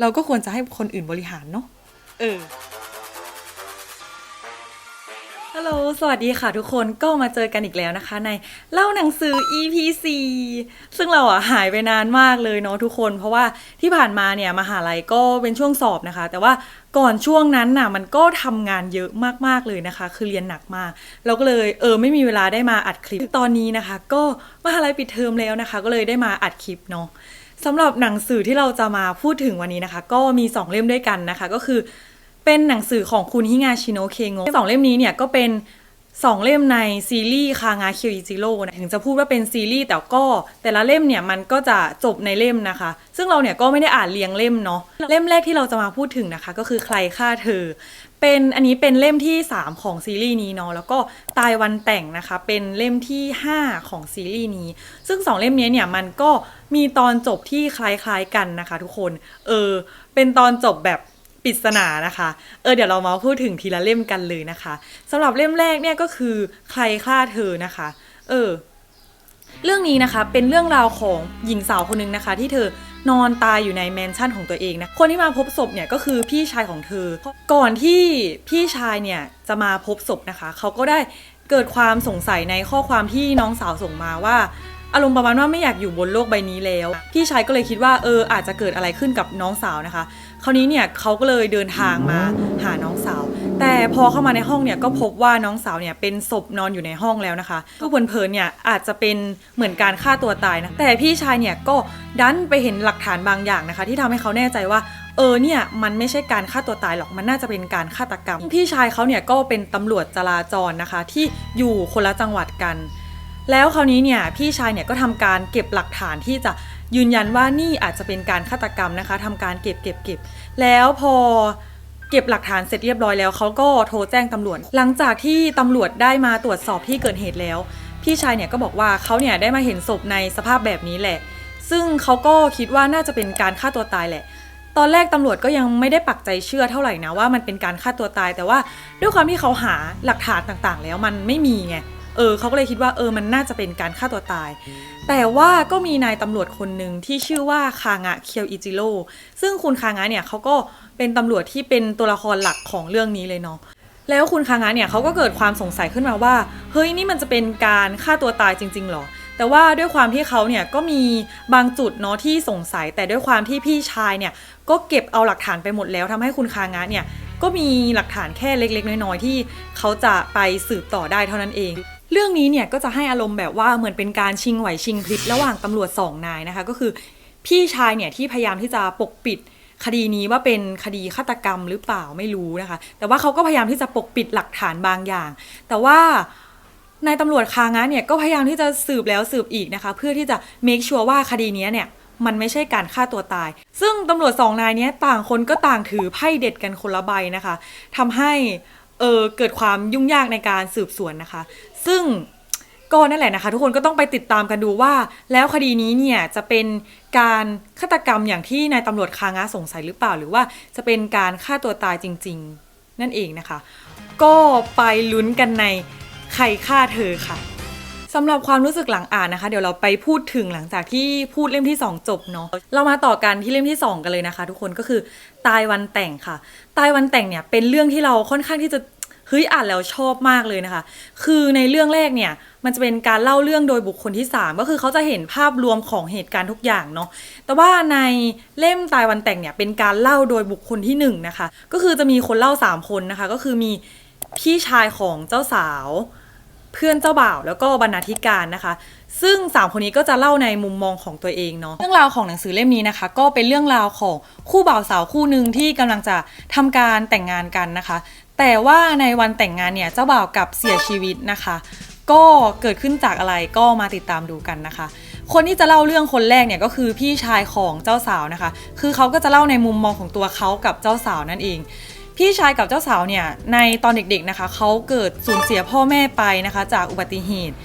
เราก็ควรจะให้คนอื่นบริหารเนาะเออฮัลโหล สวัสดีค่ะทุกคน ก็มาเจอกันอีกแล้วนะคะ ในเล่าหนังสือ EP 4ซึ่งเราอะหายไปนานมากเลยเนาะทุกคน เพราะว่าที่ผ่านมาเนี่ยมหาลัยก็เป็นช่วงสอบนะคะ แต่ว่าก่อนช่วงนั้นน่ะมันก็ทำงานเยอะมากๆเลยนะคะ คือเรียนหนักมาก เราก็เลยเออไม่มีเวลาได้มาอัดคลิป ตอนนี้นะคะ ก็มหาลัยปิดเทอมแล้วนะคะ ก็เลยได้มาอัดคลิปเนาะ สำหรับหนังสือที่เราจะมาพูดถึงวันนี้นะคะ ก็มี 2 เล่มด้วยกันนะคะ ก็คือเป็นหนังสือของคุณฮิงาชิโนะเคโงสองเล่มนี้เนี่ยก็เป็น2เล่มในซีรีส์คางาเคียวอิจิโร่ถึงจะพูดว่าเป็นซีรีส์แต่ก็แต่ละเล่มเนี่ยมันก็จะจบในเล่มนะคะ ซึ่งเราเนี่ยก็ไม่ได้อ่านเรียงเล่มเนาะเล่มแรกที่เราจะมาพูดถึงนะคะ ก็คือใครฆ่าเธอ เป็นอันนี้เป็นเล่มที่ 3 ของซีรีส์นี้เนาะแล้วก็ตายวันแต่งนะคะ เป็นเล่มที่ 5 ของซีรีส์นี้ ซึ่ง 2 เล่มนี้เนี่ยมันก็มีตอนจบที่คล้ายๆกันนะคะ ทุกคน เออ เป็นตอนจบแบบปริศนานะคะ เออเดี๋ยวเรามาพูดถึงทีละเล่มกันเลยนะคะสำหรับเล่มแรกเนี่ยก็คือใครฆ่าเธอนะคะ เออ เรื่องนี้นะคะเป็นเรื่องราวของหญิงสาวคนหนึ่งนะคะ ที่เธอนอนตายอยู่ในแมนชั่นของตัวเองนะ คนที่มาพบศพเนี่ยก็คือพี่ชายของเธอ ก่อนที่พี่ชายเนี่ยจะมาพบศพนะคะ เขาก็ได้เกิดความสงสัยในข้อความที่น้องสาวส่งมาว่าอารมณ์ประมาณว่าไม่อยากอยู่บนโลกใบนี้แล้ว พี่ชายก็เลยคิดว่าเอออาจจะเกิดอะไรขึ้นกับน้องสาวนะคะ คราวนี้เนี่ยเขาก็เลยเดินทางมาหาน้องสาว แต่พอเข้ามาในห้องเนี่ยก็พบว่าน้องสาวเนี่ยเป็นศพนอนอยู่ในห้องแล้วนะคะก็เพลินๆเนี่ยอาจจะเป็นเหมือนการฆ่าตัวตายนะแต่พี่ชายเนี่ยก็ดันไปเห็นหลักฐานบางอย่างนะคะ ที่ทำให้เขาแน่ใจว่าเออเนี่ยมันไม่ใช่การฆ่าตัวตายหรอกมันน่าจะเป็นการฆาตกรรม พี่ชายเขาเนี่ยก็เป็นตำรวจจราจรนะคะ ที่อยู่คนละจังหวัดกัน แล้วคราวนี้เนี่ยพี่ชายเนี่ยก็ทำการเก็บหลักฐานที่จะยืนยันว่านี่อาจจะเป็นการฆาตกรรมนะคะทำการเก็บเก็บเก็บแล้วพอ เก็บหลักฐานเสร็จเรียบร้อยแล้วเขาก็โทรแจ้งตำรวจ หลังจากที่ตำรวจได้มาตรวจสอบที่เกิดเหตุแล้ว พี่ชายเนี่ยก็บอกว่าเขาเนี่ยได้มาเห็นศพในสภาพแบบนี้แหละ ซึ่งเขาก็คิดว่าน่าจะเป็นการฆ่าตัวตายแหละ ตอนแรกตำรวจก็ยังไม่ได้ปักใจเชื่อเท่าไหร่นะว่ามันเป็นการฆ่าตัวตาย แต่ว่าด้วยความที่เขาหาหลักฐานต่างๆ แล้วมันไม่มีไง เออเขาก็เลยคิดว่าเออมันน่าจะเป็นการฆ่าตัวตาย แต่ว่าก็มีนายตำรวจคนหนึ่งที่ชื่อว่าคางะเคียวอิจิโร่ซึ่งคุณคางะเนี่ยเขาก็เป็นตำรวจที่เป็นตัวละครหลักของเรื่องนี้เลยเนาะแล้วคุณคางะเนี่ยเขาก็เกิดความสงสัยขึ้นมาว่า เฮ้ยนี่มันจะเป็นการฆ่าตัวตายจริง ๆหรอ แต่ว่าด้วยความที่เขาเนี่ยก็มีบางจุดเนาะที่สงสัย แต่ด้วยความที่พี่ชายเนี่ยก็เก็บเอาหลักฐานไปหมดแล้วทำให้คุณคางะเนี่ยก็มีหลักฐานแค่เล็ก ๆ น้อยๆที่เขาจะไปสืบต่อได้เท่านั้นเอง เรื่องนี้เนี่ยก็จะให้อารมณ์แบบว่าเหมือนเป็นการชิงไหวชิงพลิบระหว่างตำรวจสองนายนะคะ ก็คือพี่ชายเนี่ยที่พยายามที่จะปกปิดคดีนี้ว่าเป็นคดีฆาตกรรมหรือเปล่าไม่รู้นะคะ แต่ว่าเขาก็พยายามที่จะปกปิดหลักฐานบางอย่าง แต่ว่านายตำรวจคางะเนี่ยก็พยายามที่จะสืบแล้วสืบอีกนะคะ เพื่อที่จะ make sure ว่าคดีนี้เนี่ยมันไม่ใช่การฆ่าตัวตาย ซึ่งตำรวจสองนายเนี้ยต่างคนก็ต่างถือไพ่เด็ดกันคนละใบนะคะทำให้ เออเกิดความยุ่งยากในการสืบสวนนะคะ ซึ่งก็นั่นแหละนะคะ ทุกคนก็ต้องไปติดตามกันดูว่า แล้วคดีนี้เนี่ยจะเป็นการฆาตกรรมอย่างที่นายตำรวจคางะสงสัยหรือเปล่า หรือว่าจะเป็นการฆ่าตัวตายจริง ๆ นั่นเองนะคะ ก็ไปลุ้นกันในใครฆ่าเธอค่ะ สำหรับความรู้สึกหลังอ่านนะคะ เดี๋ยวเราไปพูดถึงหลังจากที่พูดเล่มที่ 2 จบเนาะเรามาต่อกันที่เล่มที่ 2 กันเลยนะคะ ทุกคนก็คือตายวันแต่งค่ะ ตายวันแต่งเนี่ยเป็นเรื่องที่เราค่อนข้างที่จะเฮ้ยอ่านแล้วชอบมากเลยนะคะ คือในเรื่องแรกเนี่ยมันจะเป็นการเล่าเรื่องโดยบุคคลที่ 3 ก็คือเขาจะเห็นภาพรวมของเหตุการณ์ทุกอย่างเนาะ แต่ว่าในเล่มตายวันแต่งเนี่ยเป็นการเล่าโดยบุคคลที่1นนะคะ ก็คือจะมีคนเล่า 3 คนนะคะ ก็คือมีพี่ชายของเจ้าสาว พื่อนเจ้าบ่าว แล้วก็บรรณาธิการนะคะ ซึ่งสามคนนี้ก็จะเล่าในมุมมองของตัวเองเนาะเรื่องราวของหนังสือเล่มนี้นะคะ ก็เป็นเรื่องราวของคู่บ่าวสาวคู่หนึ่งที่กำลังจะทำการแต่งงานกันนะคะ แต่ว่าในวันแต่งงานเนี่ยเจ้าบ่าวกับเสียชีวิตนะคะ ก็เกิดขึ้นจากอะไรก็มาติดตามดูกันนะคะคนที่จะเล่าเรื่องคนแรกเนี่ยก็คือพี่ชายของเจ้าสาวนะคะ คือเขาก็จะเล่าในมุมมองของตัวเขากับเจ้าสาวนั่นเอง พี่ชายกับเจ้าสาวเนี่ยในตอนเด็กๆนะคะเขาเกิดสูญเสียพ่อแม่ไปนะคะ จากอุบัติเหตุ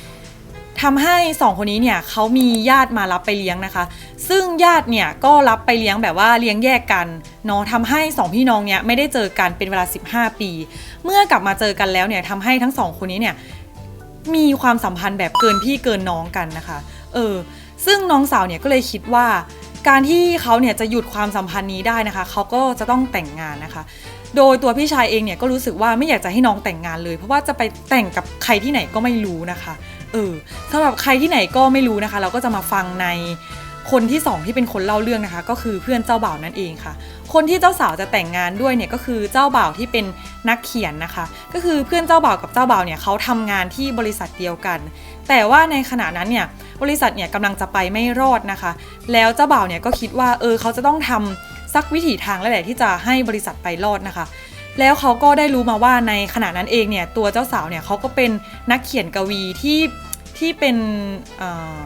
ทำให้สองคนนี้เนี่ยเขามีญาติมารับไปเลี้ยงนะคะ ซึ่งญาติเนี่ยก็รับไปเลี้ยงแบบว่าเลี้ยงแยกกันเนาะทำให้สองพี่น้องเนี่ยไม่ได้เจอกันเป็นเวลา 15 ปี เมื่อกลับมาเจอกันแล้วเนี่ยทำให้ทั้งสองคนนี้เนี่ยมีความสัมพันธ์แบบเกินพี่เกินน้องกันนะคะ เออ ซึ่งน้องสาวเนี่ยก็เลยคิดว่า การที่เขาเนี่ยจะหยุดความสัมพันธ์นี้ได้นะคะ เขาก็จะต้องแต่งงานนะคะ โดยตัวพี่ชายเองเนี่ยก็รู้สึกว่าไม่อยากจะให้น้องแต่งงานเลย เพราะว่าจะไปแต่งกับใครที่ไหนก็ไม่รู้นะคะเออสำหรับใครที่ไหนก็ไม่รู้นะคะ เราก็จะมาฟังในคนที่สองที่เป็นคนเล่าเรื่องนะคะ ก็คือเพื่อนเจ้าบ่าวนั่นเองค่ะ คนที่เจ้าสาวจะแต่งงานด้วยเนี่ยก็คือเจ้าบ่าวที่เป็นนักเขียนนะคะ ก็คือเพื่อนเจ้าบ่าวกับเจ้าบ่าวเนี่ยเขาทำงานที่บริษัทเดียวกัน แต่ว่าในขณะนั้นเนี่ยบริษัทเนี่ยกำลังจะไปไม่รอดนะคะ แล้วเจ้าบ่าวเนี่ยก็คิดว่าเออเขาจะต้องทำ สักวิถีทางแล้วแหละที่จะให้บริษัทไปรอดนะคะ แล้วเขาก็ได้รู้มาว่าในขณะนั้นเองเนี่ยตัวเจ้าสาวเนี่ยเขาก็เป็นนักเขียนกวีที่ที่เป็นเอ่อ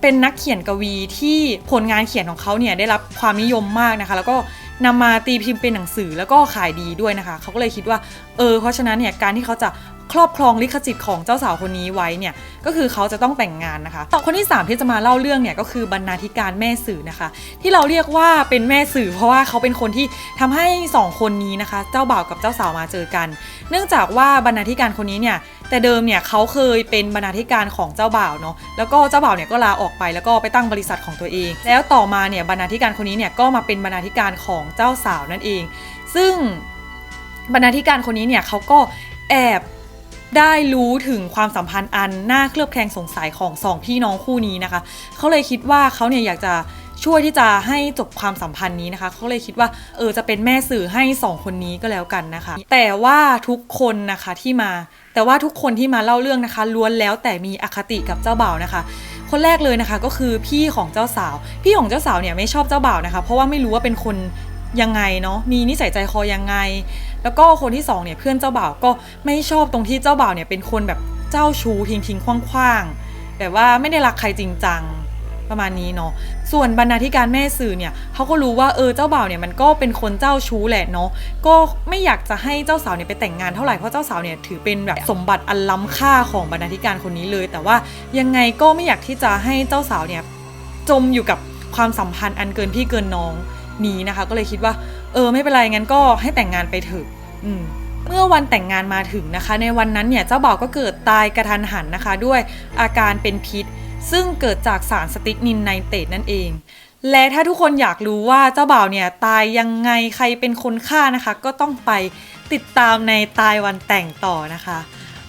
เป็นนักเขียนกวีที่ผลงานเขียนของเขาเนี่ยได้รับความนิยมมากนะคะ แล้วก็นำมาตีพิมพ์เป็นหนังสือแล้วก็ขายดีด้วยนะคะ เขาก็เลยคิดว่า เออเพราะฉะนั้นเนี่ยการที่เขาจะครอบครองลิขสิทธิ์ของเจ้าสาวคนนี้ไว้เนี่ยก็คือเขาจะต้องแต่งงานนะคะต่อคนที่สามที่จะมาเล่าเรื่องเนี่ยก็คือบรรณาธิการแม่สื่อนะคะ ที่เราเรียกว่าเป็นแม่สื่อ เพราะว่าเขาเป็นคนที่ทำให้สองคนนี้นะคะ เจ้าบ่าวกับเจ้าสาวมาเจอกัน เนื่องจากว่าบรรณาธิการคนนี้เนี่ยแต่เดิมเนี่ยเขาเคยเป็นบรรณาธิการของเจ้าบ่าวเนาะแล้วก็เจ้าบ่าวเนี่ยก็ลาออกไปแล้วก็ไปตั้งบริษัทของตัวเอง แล้วต่อมาเนี่ยบรรณาธิการคนนี้เนี่ยก็มาเป็นบรรณาธิการของเจ้าสาวนั่นเอง ซึ่ง บรรณาธิการคนนี้เนี่ยเขาก็แอบได้รู้ถึงความสัมพันธ์อันน่าเคลือบแคลงสงสัยของสองพี่น้องคู่นี้นะคะ เขาเลยคิดว่าเขาเนี่ยอยากจะช่วยที่จะให้จบความสัมพันธ์นี้นะคะ เขาเลยคิดว่าเออจะเป็นแม่สื่อให้สองคนนี้ก็แล้วกันนะคะ แต่ว่าทุกคนนะคะที่มา แต่ว่าทุกคนที่มาเล่าเรื่องนะคะล้วนแล้วแต่มีอคติกับเจ้าบ่าวนะคะ คนแรกเลยนะคะก็คือพี่ของเจ้าสาว พี่ของเจ้าสาวเนี่ยไม่ชอบเจ้าบ่าวนะคะ เพราะว่าไม่รู้ว่าเป็นคน ยังไงเนาะมีนิสัยใจคอยังไง แล้วก็คนที่สองเนี่ยเพื่อนเจ้าบ่าวก็ไม่ชอบตรงที่เจ้าบ่าวเนี่ยเป็นคนแบบเจ้าชู้ทิ้งทิ้งคว่างๆแบบว่าไม่ได้รักใครจริงจังประมาณนี้เนาะ ส่วนบรรณาธิการแม่สื่อเนี่ยเขาก็รู้ว่าเออเจ้าบ่าวเนี่ยมันก็เป็นคนเจ้าชู้แหละเนาะ ก็ไม่อยากจะให้เจ้าสาวเนี่ยไปแต่งงานเท่าไหร่เพราะเจ้าสาวเนี่ยถือเป็นแบบสมบัติอันล้ำค่าของบรรณาธิการคนนี้เลย แต่ว่ายังไงก็ไม่อยากที่จะให้เจ้าสาวเนี่ยจมอยู่กับความสัมพันธ์อันเกินพี่เกินน้อง นี้นะคะ ก็เลยคิดว่า เออไม่เป็นไรงั้นก็ให้แต่งงานไปเถอะอืมเมื่อวันแต่งงานมาถึงนะคะ ในวันนั้นเนี่ยเจ้าบ่าวก็เกิดตายกระทันหันนะคะ ด้วยอาการเป็นพิษ ซึ่งเกิดจากสารสติกนินไนเตตนั่นเอง และถ้าทุกคนอยากรู้ว่าเจ้าบ่าวเนี่ยตายยังไงใครเป็นคนฆ่านะคะ ก็ต้องไปติดตามในตายวันแต่งต่อนะคะ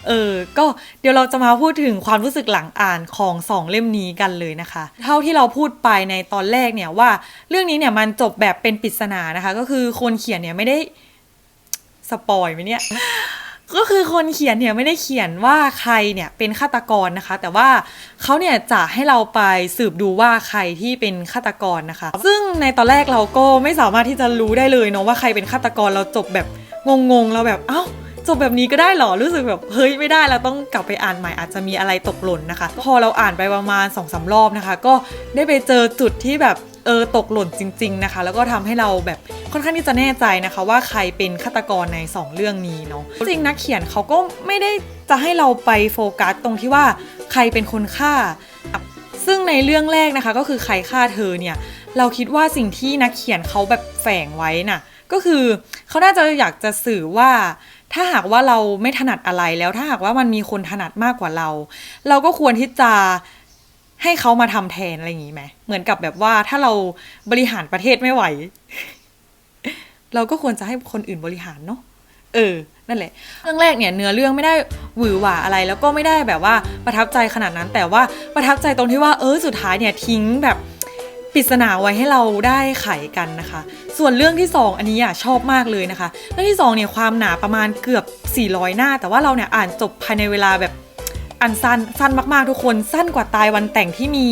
เออ ก็เดี๋ยวเราจะมาพูดถึงความรู้สึกหลังอ่านของสองเล่มนี้กันเลยนะคะ เท่าที่เราพูดไปในตอนแรกเนี่ยว่า เรื่องนี้เนี่ยมันจบแบบเป็นปริศนานะคะ ก็คือคนเขียนเนี่ยไม่ได้สปอยไหมเนี่ยก็คือคนเขียนเนี่ยไม่ได้เขียนว่าใครเนี่ยเป็นฆาตกรนะคะ แต่ว่าเขาเนี่ยจะให้เราไปสืบดูว่าใครที่เป็นฆาตกรนะคะ ซึ่งในตอนแรกเราก็ไม่สามารถที่จะรู้ได้เลยเนาะว่าใครเป็นฆาตกรเราจบแบบงงๆเราแบบเอ้า จบแบบนี้ก็ได้หรอรู้สึกแบบเฮ้ยไม่ได้เราต้องกลับไปอ่านใหม่อาจจะมีอะไรตกหล่นนะคะ พอเราอ่านไปประมาณ2อสารอบนะคะ ก็ได้ไปเจอจุดที่แบบเออตกหล่นจริง ๆนะคะ แล้วก็ทำให้เราแบบค่อนข้างที่จะแน่ใจนะคะ ว่าใครเป็นฆาตกรใน 2 เรื่องนี้เนาะจริงนักเขียนเขาก็ไม่ได้จะให้เราไปโฟกัสตรงที่ว่าใครเป็นคนฆ่า ซึ่งในเรื่องแรกนะคะ ก็คือใครฆ่าเธอเนี่ย เราคิดว่าสิ่งที่นักเขียนเขาแบบแฝงไว้น่ะก็คือเขาน่าจะอยากจะสื่อว่า ถ้าหากว่าเราไม่ถนัดอะไรแล้วถ้าหากว่ามันมีคนถนัดมากกว่าเรา เราก็ควรที่จะให้เขามาทำแทนอะไรอย่างนี้ไหมเหมือนกับแบบว่าถ้าเราบริหารประเทศไม่ไหว เราก็ควรจะให้คนอื่นบริหารเนาะเออ นั่นแหละ เรื่องแรกเนี่ยเนื้อเรื่องไม่ได้หวือหวาอะไร แล้วก็ไม่ได้แบบว่าประทับใจขนาดนั้น แต่ว่าประทับใจตรงที่ว่าเออสุดท้ายเนี่ยทิ้งแบบ ปริศนาไว้ให้เราได้ไขกันนะคะ ส่วนเรื่องที่ 2 อันนี้อะชอบมากเลยนะคะ เรื่องที่2เนี่ยความหนาประมาณเกือบ 400 หน้า แต่ว่าเราเนี่ยอ่านจบภายในเวลาแบบอันสั้นสั้นมากๆทุกคนสั้นกว่าตายวันแต่งที่มี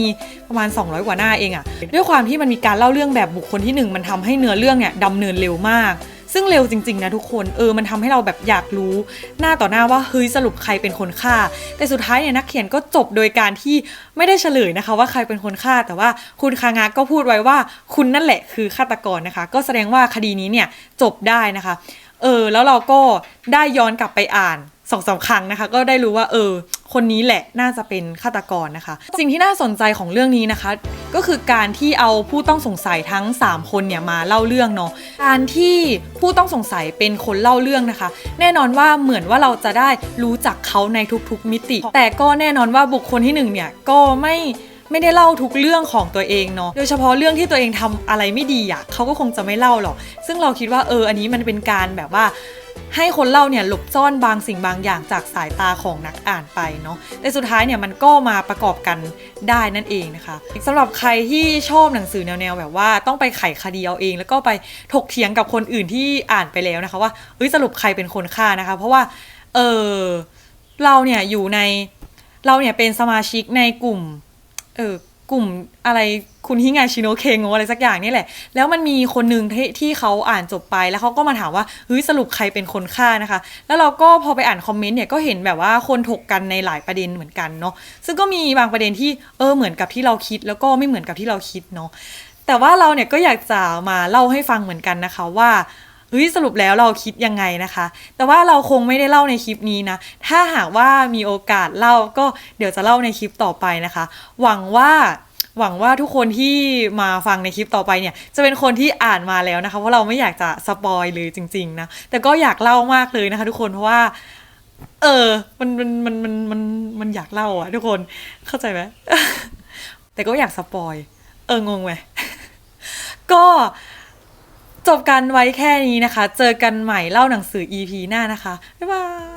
ประมาณ 200 กว่าหน้าเองอะด้วยความที่มันมีการเล่าเรื่องแบบบุคคลที่หนึ่งมันทำให้เนื้อเรื่องเนี่ยดำเนินเร็วมาก ซึ่งเร็วจริง ๆ นะทุกคนเออมันทำให้เราแบบอยากรู้ หน้าต่อหน้าว่าเฮ้ยสรุปใครเป็นคนฆ่า แต่สุดท้ายเนี่ยนักเขียนก็จบโดยการที่ไม่ได้เฉลยนะคะ ว่าใครเป็นคนฆ่า แต่ว่าคุณคางะก็พูดไว้ว่าคุณนั่นแหละคือฆาตกรนะคะ ก็แสดงว่าคดีนี้เนี่ยจบได้นะคะ เออแล้วเราก็ได้ย้อนกลับไปอ่านสองสามครั้งนะคะ ก็ได้รู้ว่าเออ คนนี้แหละน่าจะเป็นฆาตกรนะคะ สิ่งที่น่าสนใจของเรื่องนี้นะคะ ก็คือการที่เอาผู้ต้องสงสัยทั้ง 3 คนเนี่ยมาเล่าเรื่องเนาะการที่ผู้ต้องสงสัยเป็นคนเล่าเรื่องนะคะ แน่นอนว่าเหมือนว่าเราจะได้รู้จักเขาในทุกๆมิติ แต่ก็แน่นอนว่าบุคคลที่หนึ่งเนี่ยก็ไม่ไม่ได้เล่าทุกเรื่องของตัวเองเนาะ โดยเฉพาะเรื่องที่ตัวเองทำอะไรไม่ดีอะเขาก็คงจะไม่เล่าหรอก ซึ่งเราคิดว่าเออ อันนี้มันเป็นการแบบว่า ให้คนเล่าเนี่ยหลบซ่อนบางสิ่งบางอย่างจากสายตาของนักอ่านไปเนาะแต่สุดท้ายเนี่ยมันก็มาประกอบกันได้นั่นเองนะคะสำหรับใครที่ชอบหนังสือแนวๆแบบว่าต้องไปไขคดีเอาเอง แล้วก็ไปถกเถียงกับคนอื่นที่อ่านไปแล้วนะคะ ว่าเอ้ยสรุปใครเป็นคนฆ่านะคะ เพราะว่าเออเราเนี่ยอยู่ในเราเนี่ยเป็นสมาชิกในกลุ่มเออ กลุ่มอะไรคุณฮิงาชิโนเคงโงอะไรสักอย่างนี่แหละ แล้วมันมีคนหนึ่งที่ที่เขาอ่านจบไปแล้วเขาก็มาถามว่าเฮ้ยสรุปใครเป็นคนฆ่านะคะ แล้วเราก็พอไปอ่านคอมเมนต์เนี่ยก็เห็นแบบว่าคนถกกันในหลายประเด็นเหมือนกันเนาะซึ่งก็มีบางประเด็นที่เออเหมือนกับที่เราคิด แล้วก็ไม่เหมือนกับที่เราคิดเนาะแต่ว่าเราเนี่ยก็อยากจะมาเล่าให้ฟังเหมือนกันนะคะว่า เฮ้ยสรุปแล้วเราคิดยังไงนะคะ แต่ว่าเราคงไม่ได้เล่าในคลิปนี้นะ ถ้าหากว่ามีโอกาสเล่าก็เดี๋ยวจะเล่าในคลิปต่อไปนะคะ หวังว่าหวังว่าทุกคนที่มาฟังในคลิปต่อไปเนี่ย จะเป็นคนที่อ่านมาแล้วนะคะเพราะเราไม่อยากจะสปอยเลยจริง ๆนะแต่ก็อยากเล่ามากเลยนะคะ ทุกคนเพราะว่า เออ มันมันมันมันมันมันอยากเล่าอะทุกคนเข้าใจไหมแต่ก็อยากสปอย เอองงไหมก็ จบกันไว้แค่นี้นะคะ เจอกันใหม่เล่าหนังสือ EP หน้านะคะ บ๊ายบาย